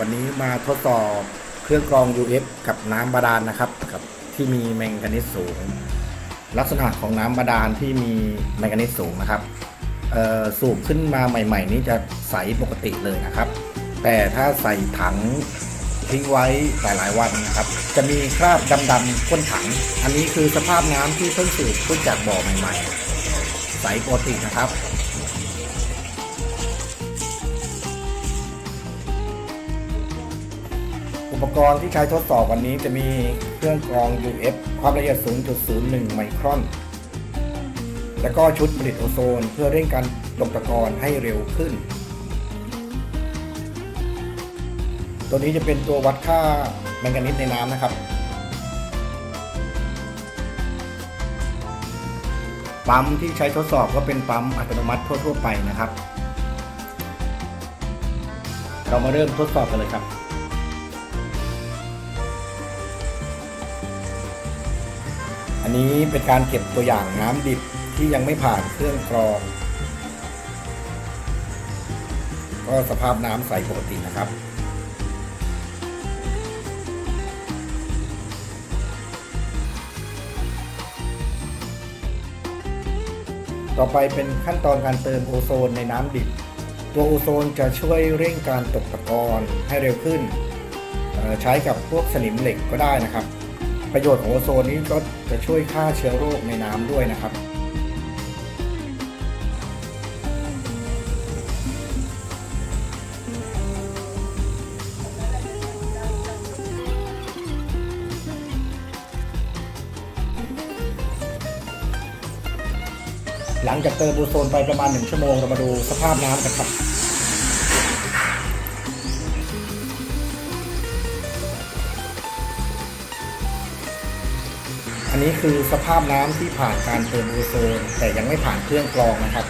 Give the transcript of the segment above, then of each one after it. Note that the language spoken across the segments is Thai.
วันนี้มาทดสอบเครื่องกรอง UF กับน้ำบาดาลนะครับกับที่มีแมงกานิสสูง ลักษณะของน้ำบาดาลที่มีแมงกานิสสูงนะครับสูบขึ้นมาใหม่ ๆ นี้จะใสปกติเลยนะครับ แต่ถ้าใส่ถังทิ้งไว้หลายๆวันนะครับ จะมีคราบดำๆก้นถัง อันนี้คือสภาพน้ำที่เพิ่งสูบขึ้นจากบ่อใหม่ ๆ ใสปกตินะครับ ปกรณ์ที่ใช้ทดสอบวันนี้จะมีเครื่องกรอง UF ความละเอียด 0.01 ไมครอน และก็ชุดผลิตโอโซนเพื่อเร่งการตกตะกอนให้เร็วขึ้น ตัวนี้จะเป็นตัววัดค่าแมงกานิสในน้ำนะครับ ปั๊มที่ใช้ทดสอบก็เป็นปั๊มอัตโนมัติทั่วๆไปนะครับ เรามาเริ่มทดสอบกันเลยครับ นนี้เป็นการเก็บตัวอย่างน้ำดิบที่ยังไม่ผ่านเครื่องกรอง ก็สภาพน้ำใสปกตินะครับต่อไปเป็นขั้นตอนการเติมโอโซนในน้ำดิบ ตัวโอโซนจะช่วยเร่งการตกตะกอนให้เร็วขึ้น ใช้กับพวกสนิมเหล็กก็ได้นะครับ ประโยชน์ของโอโซนนี้ก็จะช่วยฆ่าเชื้อโรคในน้ำด้วยนะครับหลังจากเติมโอโซนไปประมาณ 1 ชั่วโมง เรามาดูสภาพน้ำกันครับ นี้คือสภาพน้ำที่ผ่านการเติมโอโซนแต่ยังไม่ผ่านเครื่องกรองนะครับ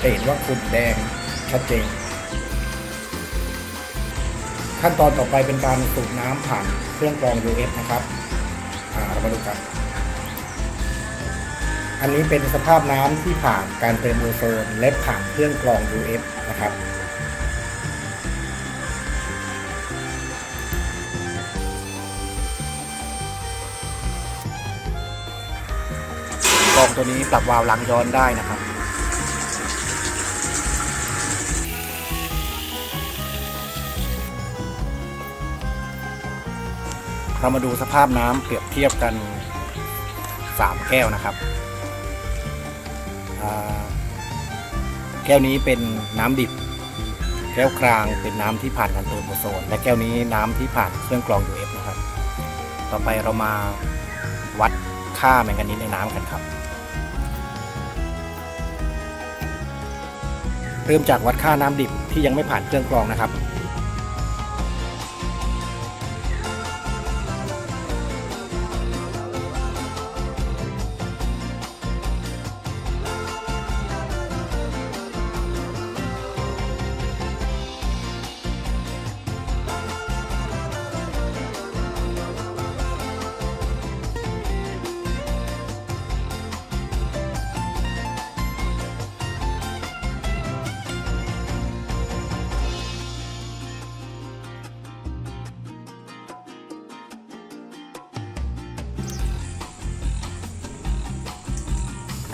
จะเห็นว่าขุ่นแดงชัดเจน ขั้นตอนต่อไปเป็นการสูบน้ำผ่านเครื่องกรอง UF นะครับเรามาดูกัน อันนี้เป็นสภาพน้ำที่ผ่านการเติมโอโซนและผ่านเครื่องกรอง UF นะครับ องตัวนี้ปรับวาล์วล้างย้อนได้นะครับเรามาดูสภาพน้ำเปรียบเทียบกัน 3 แก้วนะครับ แก้วนี้เป็นน้ำดิบ แก้วกลางเป็นน้ำที่ผ่านการเติมโอโซน และแก้วนี้น้ำที่ผ่านเครื่องกรอง UF นะครับ ต่อไปเรามาวัดค่าแมงกานีสในน้ำกันครับ เริ่มจากวัดค่าน้ำดิบที่ยังไม่ผ่านเครื่องกรองนะครับ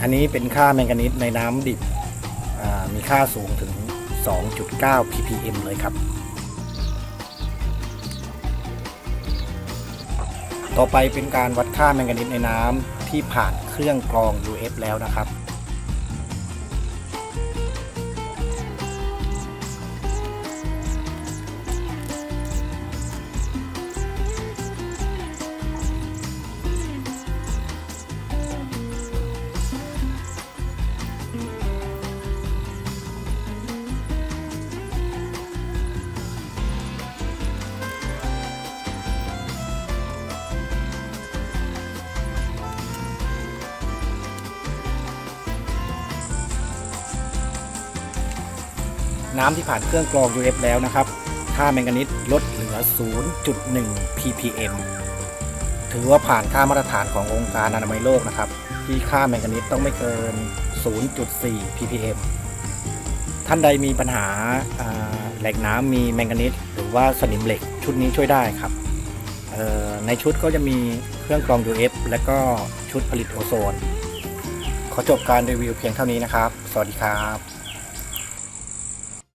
อันนี้เป็นค่าแมงกานิสในน้ำดิบมีค่าสูงถึง 2.9 ppm เลยครับ ต่อไปเป็นการวัดค่าแมงกานิสในน้ำที่ผ่านเครื่องกรอง UF แล้วนะครับ น้ำที่ผ่านเครื่องกรอง UF แล้วนะครับ ค่าแมงกานีสลดเหลือ 0.1 ppm ถือว่าผ่านค่ามาตรฐานขององค์การอนามัยโลกนะครับ ที่ค่าแมงกานีสต้องไม่เกิน 0.4 ppm ท่านใดมีปัญหาแหล็กน้ำมีแมงกานีสหรือว่าสนิมเหล็กชุดนี้ช่วยได้ครับในชุดก็จะมีเครื่องกรอง UF และก็ชุดผลิตโอโซน ขอจบการรีวิวเพียงเท่านี้นะครับ สวัสดีครับ